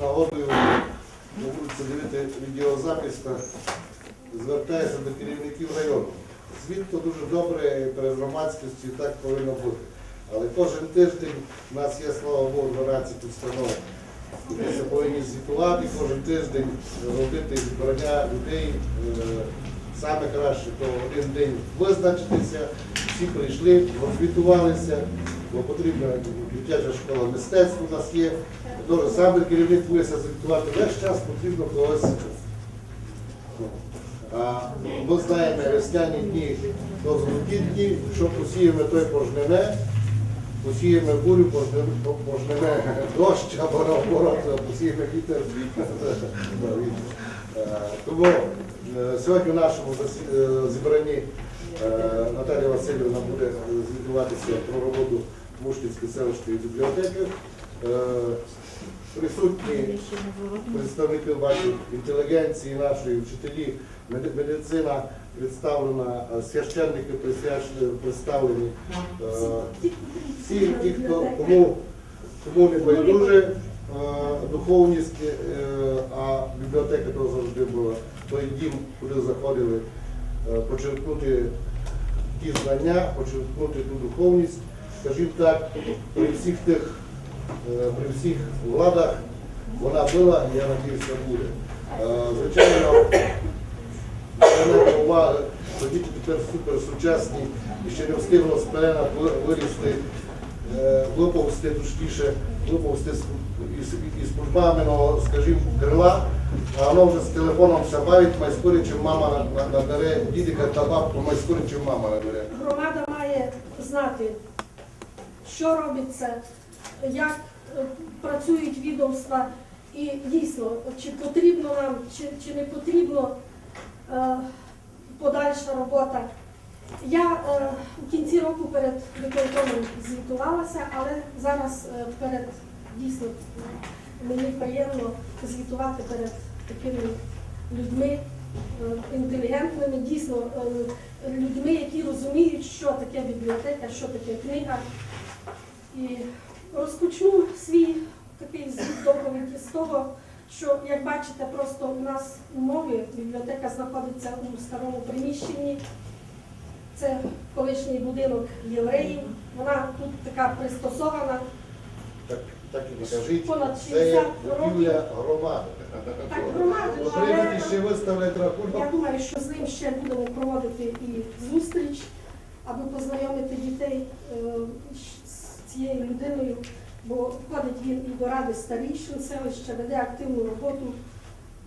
нагодою на вулиці дивити відеозапис та звертаюся до керівників району. Звіт то дуже добре перед громадськістю так повинно бути. Але кожен тиждень у нас є, слава Богу, 12 установ. Ми повинні звітувати кожен тиждень, робити збирання людей. Е, Саме краще, то один день визначитися, всі прийшли, розвітувалися, бо потрібна дитяча школа мистецтв у нас є. Дуже саме керівник буде звітувати. Весь час потрібно когось. Ми знаємо, весняні дні дні, що посіємо, той пожнене, посіємо бурю, пожнене дощ або наоборот, посіємо вітер. Тому е, сьогодні в нашому е, зібранні е, Наталія Васильівна буде звітуватися про роботу Мушківської селищної бібліотеки. Е, Присутні представники бачу, інтелігенції нашої, вчителі, меди- медицина представлена, священники представлені. Е, Всі ті, хто кому, кому не байдуже е, духовність, а бібліотека то завжди була той дім, куди заходили почерпнути ті знання, почерпнути ту духовність. Скажімо так, при всіх тих, е, при всіх владах вона була, і я надіюся, буде. Е, Звичайно, звернути що діти тепер суперсучасні і ще не встигло з пелена вирісти, е, виповзти точніше, виповзти із, із скажімо, крила, а воно вже з телефоном все бавить, майскорі, чим мама на- на- набере, дідика та бабку майскорі, чим мама набере. Громада має знати, що робиться, як е, працюють відомства, і дійсно, чи потрібно нам, чи, чи не потрібно е, подальша робота. Я е, в кінці року перед виконкомом звітувалася, але зараз е, перед дійсно мені приємно звітувати перед такими людьми е, інтелігентними, дійсно е, людьми, які розуміють, що таке бібліотека, що таке книга. І розпочну свій такий звіт доповіді з того, що, як бачите, просто у нас умови, бібліотека знаходиться у старому приміщенні. Це колишній будинок євреїв. Вона тут така пристосована. Так, так і не кажіть, Понад це є 60 будівля громади. Так, громади, але- Отримати ще виставлять Я рахунок. думаю, що з ним ще будемо проводити і зустріч, аби познайомити дітей е, цією людиною, бо входить він і до ради старішин селища, веде активну роботу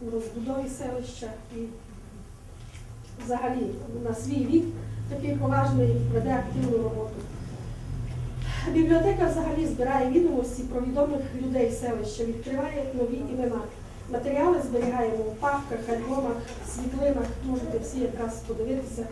у розбудові селища і взагалі на свій вік такий поважний веде активну роботу. Бібліотека взагалі збирає відомості про відомих людей селища, відкриває нові імена. Матеріали зберігаємо у папках, альбомах, світлинах, можете всі якраз подивитися.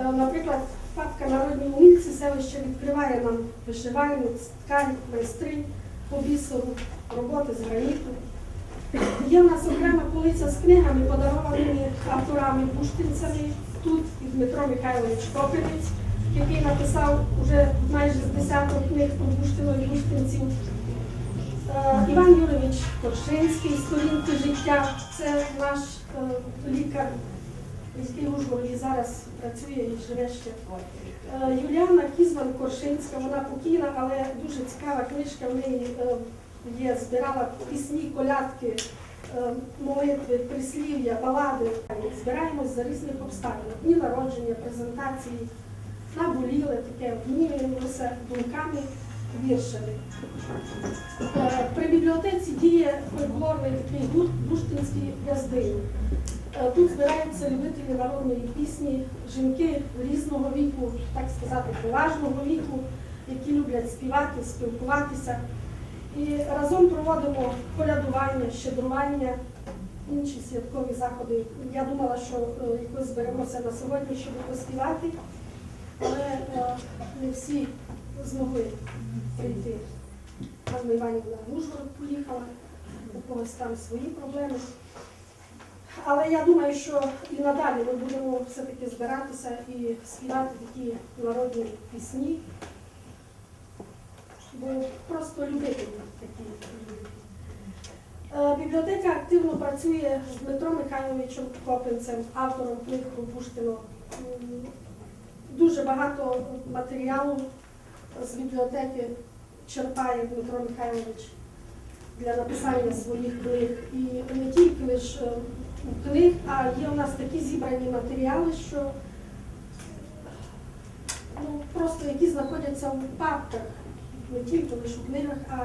Е, Наприклад, папка Народні умільці селища відкриває нам вишивальниць, ткань, майстринь по роботи з граніту. Є в нас окрема полиця з книгами, подарованими авторами буштинцями. Тут і Дмитро Михайлович Копинець, який написав уже майже з десяток книг про Буштину і. Е, Іван Юрійович Коршинський, сторінки життя, це наш е, лікар, в Ужгороді зараз працює і живе ще. Е, Юліана Кізван Коршинська, вона покійна, але дуже цікава книжка. В неї е, є, збирала пісні, колядки, е, молитви, прислів'я, балади. Збираємось за різних обставин. Дні народження, презентації, наболіле таке, обмінюємося думками, віршами. При бібліотеці діє фольклорний такий гурт Буштинський газдин. Е, Тут збираються любителі народної пісні, жінки різного віку, так сказати, поважного віку, які люблять співати, спілкуватися. І разом проводимо колядування, щедрування, інші святкові заходи. Я думала, що е, якось зберемося на сьогодні, щоб поспівати, але е, не всі змогли прийти. Анна Іванівна в Ужгород поїхала, у когось там свої проблеми. Але я думаю, що і надалі ми будемо все-таки збиратися і співати такі народні пісні, бо просто любителі такі люди. Е, Бібліотека активно працює з Дмитром Михайловичем Копинцем, автором книг про Пушкіно. Дуже багато матеріалу з бібліотеки черпає Дмитро Михайлович для написання своїх книг. І не тільки лише книг, а є у нас такі зібрані матеріали, що ну, просто які знаходяться в папках, не тільки лише у книгах, а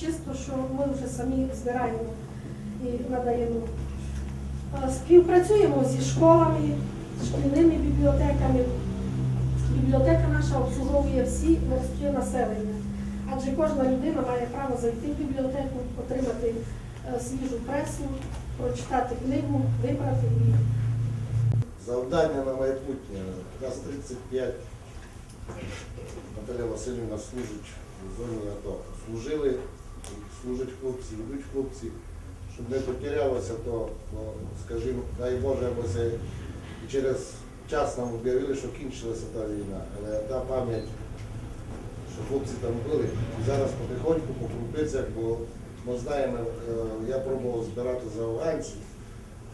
чисто, що ми вже самі збираємо і надаємо. Е, Співпрацюємо зі школами, шкільними бібліотеками. Бібліотека наша обслуговує всі верстви населення, адже кожна людина має право зайти в бібліотеку, отримати е, свіжу пресу, прочитати книгу, вибрати і Завдання на майбутнє. Нас 35. Наталя Васильівна служить в зоні АТО. Служили, служать хлопці, йдуть хлопці. Щоб не потерялося, то, ну, скажімо, дай Боже, аби це через час нам об'явили, що кінчилася та війна. Але та пам'ять, що хлопці там були, і зараз потихоньку по крупицях, бо ми знаємо, е, я пробував збирати за афганців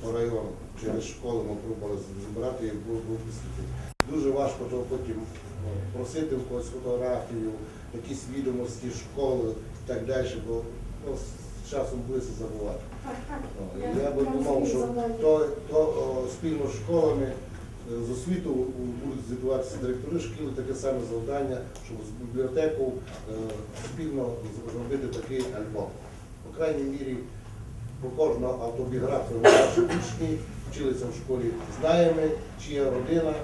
по району, через школи ми пробували збирати і випустити. Дуже важко то потім ну, просити в когось фотографію, якісь відомості школи і так далі, бо ну, з часом близько забувати. Ну, Я би думав, що то, то о, спільно з школами, е, з освіту будуть звітуватися директори шкіл, таке саме завдання, щоб з бібліотеку е, спільно зробити такий альбом. По крайній мірі, про кожну автобіографію наші учні вчилися в школі. Знаємо, чия родина,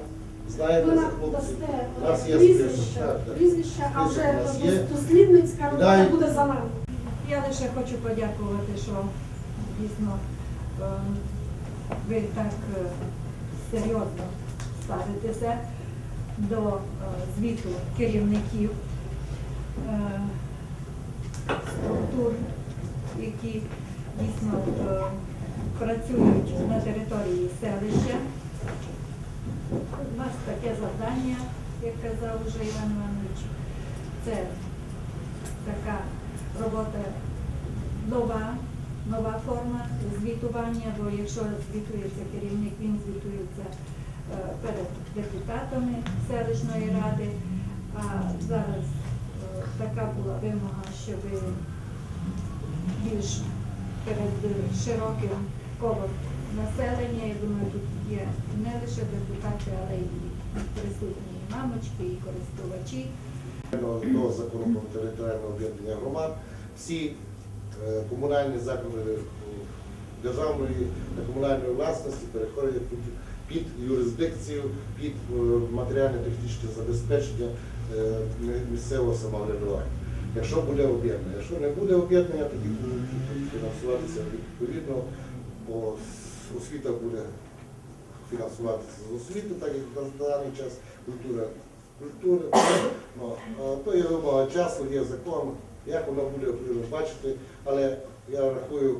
знаємо за хлопців. У нас є прізвище, прізвище, а вже дослідницька робота буде за нами. Я лише хочу подякувати, що дійсно е, ви так е, серйозно ставитеся до е, звіту керівників е, структур, які дійсно е, працюють на території селища. У нас таке завдання, як казав вже Іван Іванович, це така робота нова, нова форма звітування, бо якщо звітується керівник, він звітується е, перед депутатами селищної ради. А зараз е, така була вимога, щоб більш перед широким колом населення, я думаю, тут є не лише депутати, але й присутні і мамочки, і користувачі. до, закону про територіальне об'єднання громад. Всі е, комунальні заклади е, державної та комунальної власності переходять під, юрисдикцію, під е, матеріально-технічне забезпечення е, місцевого самоврядування. Якщо буде об'єднання, якщо не буде об'єднання, тоді будуть фінансуватися відповідно, бо освіта буде фінансуватися з освіти, так як на даний час культура культури. Ну, то є вимога часу, є закон, як воно буде бачити, але я рахую,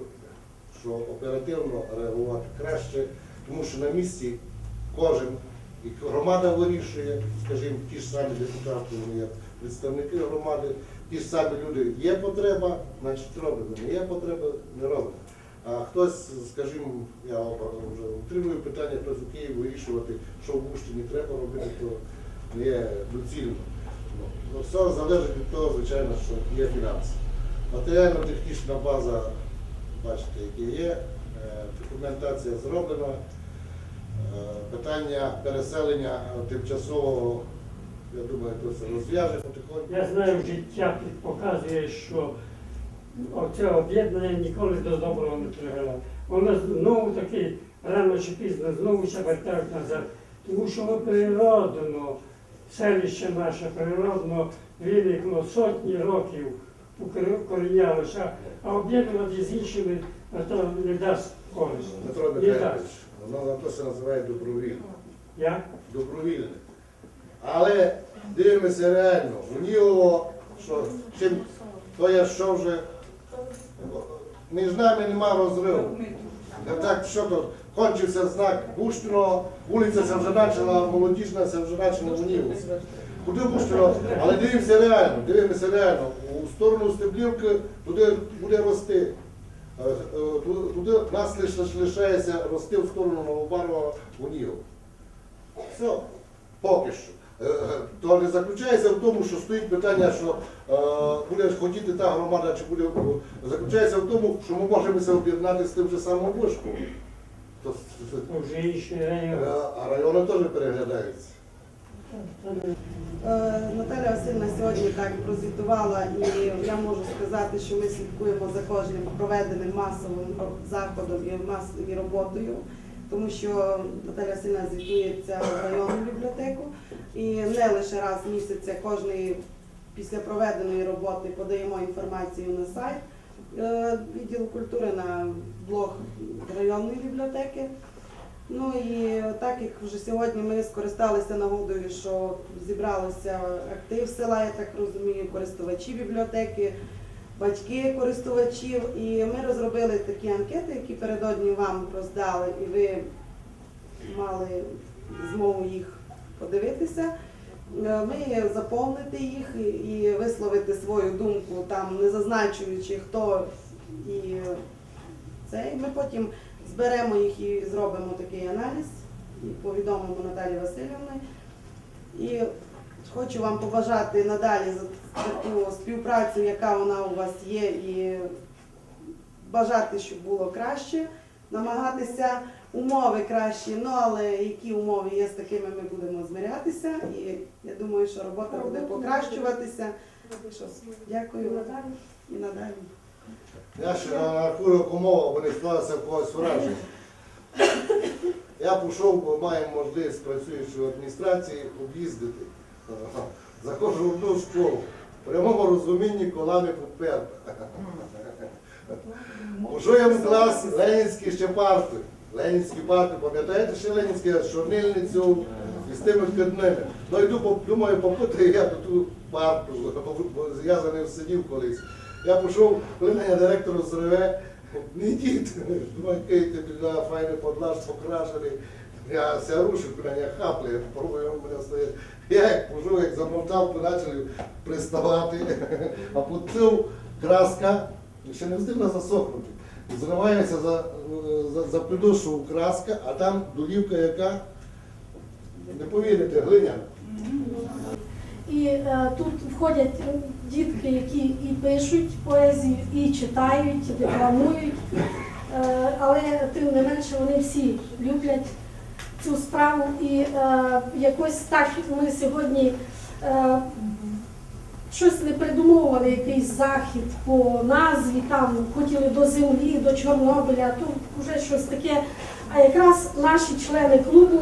що оперативно реагувати краще, тому що на місці кожен і громада вирішує, скажімо, ті ж самі депутати, є представники громади, ті ж самі люди, є потреба, значить робимо, не є потреба, не робимо. А хтось, скажімо, я вже утримую питання, хтось у Києві вирішувати, що в Буштині треба робити, то не є доцільно. Ну, ну, все залежить від того, звичайно, що є фінанси. Матеріально-технічна база, бачите, яка є, е, документація зроблена. Е, Питання переселення тимчасового, я думаю, то це розв'яже потихоньку. Я знаю, життя показує, що оце об'єднання ніколи до доброго не привело. Воно знову таки рано чи пізно знову ще вертають назад. Тому що воно природно, селище наше природно виникло сотні років, укорінялося, а об'єднувати з іншими то не дасть користь. Не Михайлович, воно на то се називає добровільно. Як? добровільне. Але дивимося реально, у нього, що чим то я що вже між нами нема розриву. Так, що то, кончився знак Буштиного, вулиця вже почала, молодіжна почала Унівська. Куди Буштино? Але дивимося реально, дивимося реально. У сторону Стеблівки туди буде рости. Е, е, ту- Туди нас лишається рости в сторону Новобарова Унігов. Все, поки що. Е, е, То не заключається в тому, що стоїть питання, що е, буде хотіти та громада, чи буде заключається в тому, що ми можемо це об'єднати з тим же самим вишком. То, То вже інші райони. е, а райони теж переглядаються. Наталя Васильівна сьогодні так прозвітувала, і я можу сказати, що ми слідкуємо за кожним проведеним масовим заходом і мас- і роботою, тому що Наталя Васильівна звітується в районну бібліотеку і не лише раз в місяць, кожної після проведеної роботи подаємо інформацію на сайт е, відділу культури на блог районної бібліотеки. Ну і так як вже сьогодні ми скористалися нагодою, що зібралося актив села, я так розумію, користувачі бібліотеки, батьки користувачів. І ми розробили такі анкети, які передодні вам роздали, і ви мали змогу їх подивитися. Е, Ми заповнити їх і- висловити свою думку, там не зазначуючи хто і це. Ми потім зберемо їх і зробимо такий аналіз, і повідомимо Наталі Васильівні. І хочу вам побажати надалі за таку співпрацю, яка вона у вас є, і бажати, щоб було краще, намагатися умови кращі, ну але які умови є, з такими ми будемо змирятися. І я думаю, що робота буде покращуватися. Що, Дякую і надалі. Я ще на рахунок умов, бо не склалося в когось враження. Я пішов, бо маємо можливість, працюючи в адміністрації, об'їздити. Заходжу в одну школу. В прямому розумінні колами попереду. Пошуємо клас Ленінські ще парти. Ленінські парти, пам'ятаєте ще Ленінські з чорнильницю і з тими вкидними. Ну йду, думаю, попутаю я до ту парту, бо я за ним сидів колись. Я пішов, коли мене директор зриве, не йдіть, думаю, кейте біля файний подлаж покрашений. Я ся рушив, хапли, я пробую мене стоїть. Я як пожу, як замовтав, почали приставати, а потім краска ще не встигла засохнути. Зривається за, за, за придушу краска, а там долівка, яка, не повірите, глиняна. І е, тут входять дітки, які і пишуть поезію, і читають, і декламують. Е, але тим не менше вони всі люблять цю справу. І е, якось так ми сьогодні е, щось не придумовували, якийсь захід по назві, там хотіли до землі, до Чорнобиля, тут вже щось таке. А якраз наші члени клубу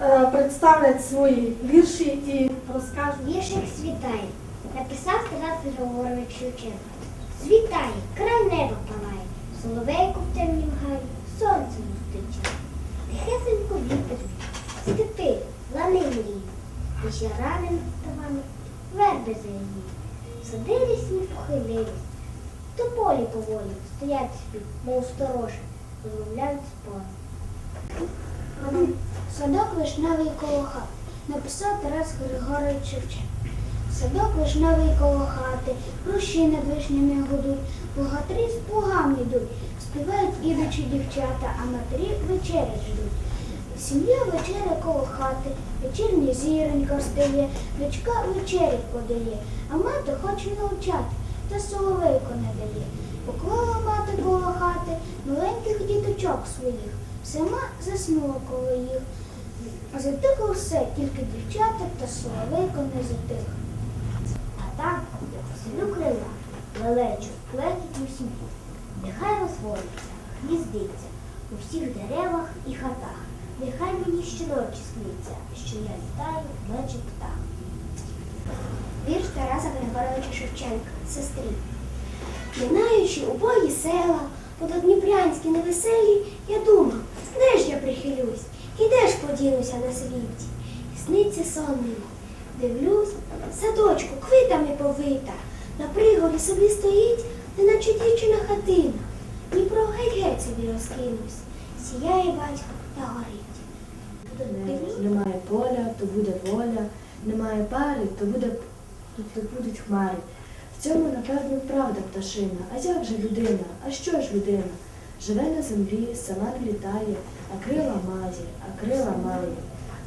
е, представлять свої вірші і розкажуть. Віршик світає, написав Тарас Григорович Шевченко. Світає, край неба палає, соловейку в темнім гаї, сонце зустрічає. Тихесенько вітер, степи, лани мрії, і ще ранен тавами верби заїї. Сади лісні похилились, то полі поволі стоять собі, мов сторожі, розмовляють спори. Садок вишневий коло хат, написав Тарас Григорович Шевченко. Садок вишневий коло хати, руші над вишнями гудуть, богатирі з плугами йдуть, співають ідучі дівчата, а матері вечерять ждуть. Сім'я вечеря коло хати, вечірня зіронька встає, дочка вечерять подає, а мати хоче навчати, та соловейко не дає. Поклала мати коло хати маленьких діточок своїх, сама заснула коло їх. Затихло все, тільки дівчата та соловейко не затих. Там, як поселю крила, лелечу, у сім'ї. Нехай розводиться, гніздиться у всіх деревах і хатах. Нехай мені щоночі сниться, що я літаю, наче птах. Вірш Тараса Григоровича Шевченка, сестрі. Минаючи убої села, пододніпрянські невеселі, я думав, де ж я прихилюсь, і де ж подінуся на світі. І сниться сон мені. Дивлюсь, садочку квитами повита, на пригорі собі стоїть, неначе дівчина хатина. Дніпро геть-геть собі розкинувся, сіяє батько та горить. Немає поля, то буде воля, немає пари, то буде то будуть хмари. В цьому, напевно, правда пташина. А як же людина? А що ж людина? Живе на землі, сама не літає, а крила має, а крила має.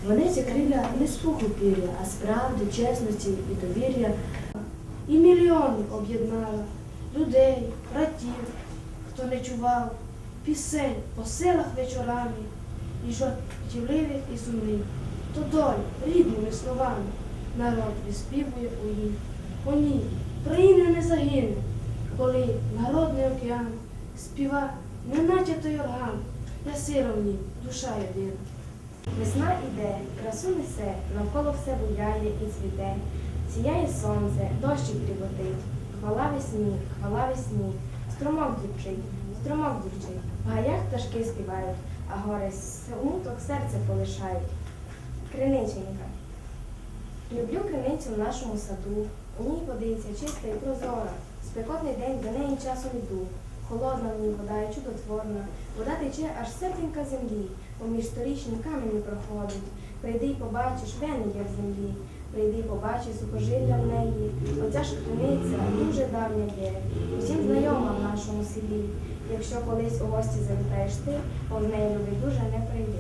Вони крилля не з пуху пір'я, а з правди, чесності і довір'я. І мільйони об'єднала людей, братів, хто не чував, пісень по селах вечорами, і жартівливих і сумних, то доль рідними словами народ виспівує у їй. О ні, країна не загине, коли народний океан співа, неначе той орган, я сира в душа єдина. Весна іде, красу несе, навколо все буяє і цвіте. Сіяє сонце, дощик дріботить. Хвала весні, хвала весні. Струмок дівчить, струмок дівчить. В гаях пташки співають, а гори смуток серце полишають. Криниченька. Люблю криницю в нашому саду. У ній водиця чиста і прозора. Спекотний день до неї часом іду. Холодна в вода і чудотворна. Вода тече аж серденька землі. Поміж сторічним каменем проходить. Прийди й побачиш, вени є в землі. Прийди й побачиш сухожилля в неї. Оця ж дуже давня є. Усім знайома в нашому селі. Якщо колись у гості завітаєш ти, повз неї любить дуже не прийди.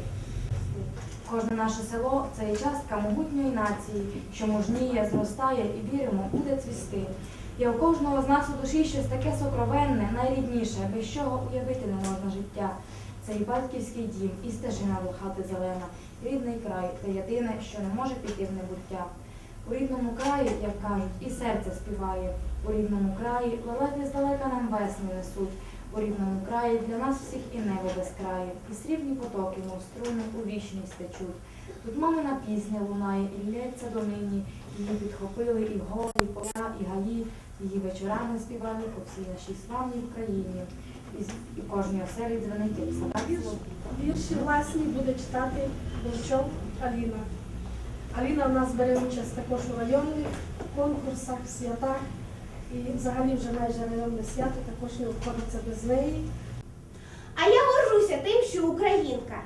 Кожне наше село це є частка могутньої нації, що мужніє, зростає і віримо, буде цвісти. І у кожного з нас у душі щось таке сокровенне, найрідніше, без чого уявити не можна життя. Це і батьківський дім, і стежина до хати зелена, рідний край, те єдине, що не може піти в небуття. У рідному краї, як кажуть, і серце співає. У рідному краї лелеки здалека нам весни несуть. У рідному краї для нас всіх і небо безкрає, і срібні потоки, мов струни, у вічність течуть. Тут мамина пісня лунає і лється донині, її підхопили і гори, і поля, і гаї, її вечорами співали по всій нашій славній Україні. І, в кожній оселі собаки. Вірші власні буде читати Борчов Аліна. Аліна в нас бере участь також у районних конкурсах, святах. І взагалі вже майже районне свято також не обходиться без неї. А я горжуся тим, що українка.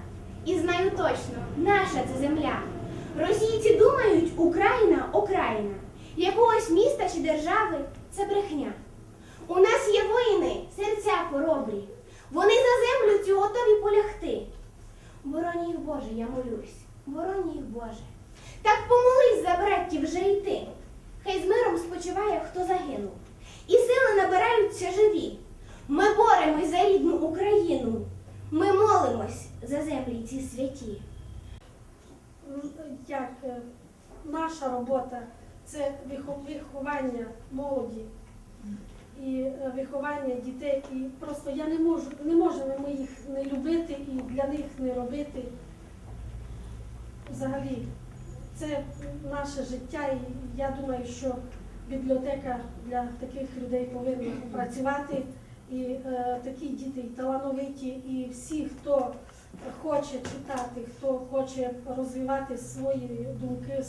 І знаю точно, наша це земля. Російці думають, Україна Окраїна. Якогось міста чи держави це брехня. У нас є воїни, серця хоробрі. Вони за землю цю готові полягти. Боронь їх Боже, я молюсь, боронь їх Боже. Так помолись за братів вже й ти. Хай з миром спочиває, хто загинув. І сили набираються живі. Ми боремось за рідну Україну. Ми молимось за землі ці святі. Як е, наша робота це виховання молоді і е, виховання дітей. І просто я не можу, не можемо ми їх не любити і для них не робити. Взагалі, це наше життя, і я думаю, що бібліотека для таких людей повинна працювати. І е, такі діти і талановиті, і всі, хто хоче читати, хто хоче розвивати свої думки,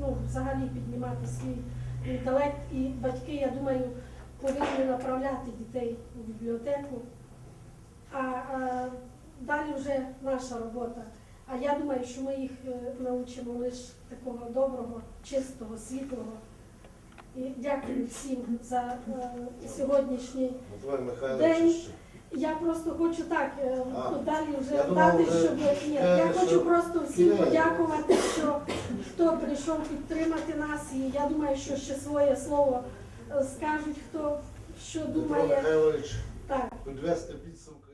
ну, взагалі піднімати свій інтелект. І батьки, я думаю, повинні направляти дітей у бібліотеку. А, а далі вже наша робота. А я думаю, що ми їх е, навчимо лише такого доброго, чистого, світлого. І дякую всім за е, сьогоднішній День. Я просто хочу так е, А, далі вже думав, дати, щоб ні, скажете, я хочу просто всім подякувати, що хто прийшов підтримати нас. І я думаю, що ще своє слово е, скажуть, хто що думає. Михайлович, Так. підвести підсумки.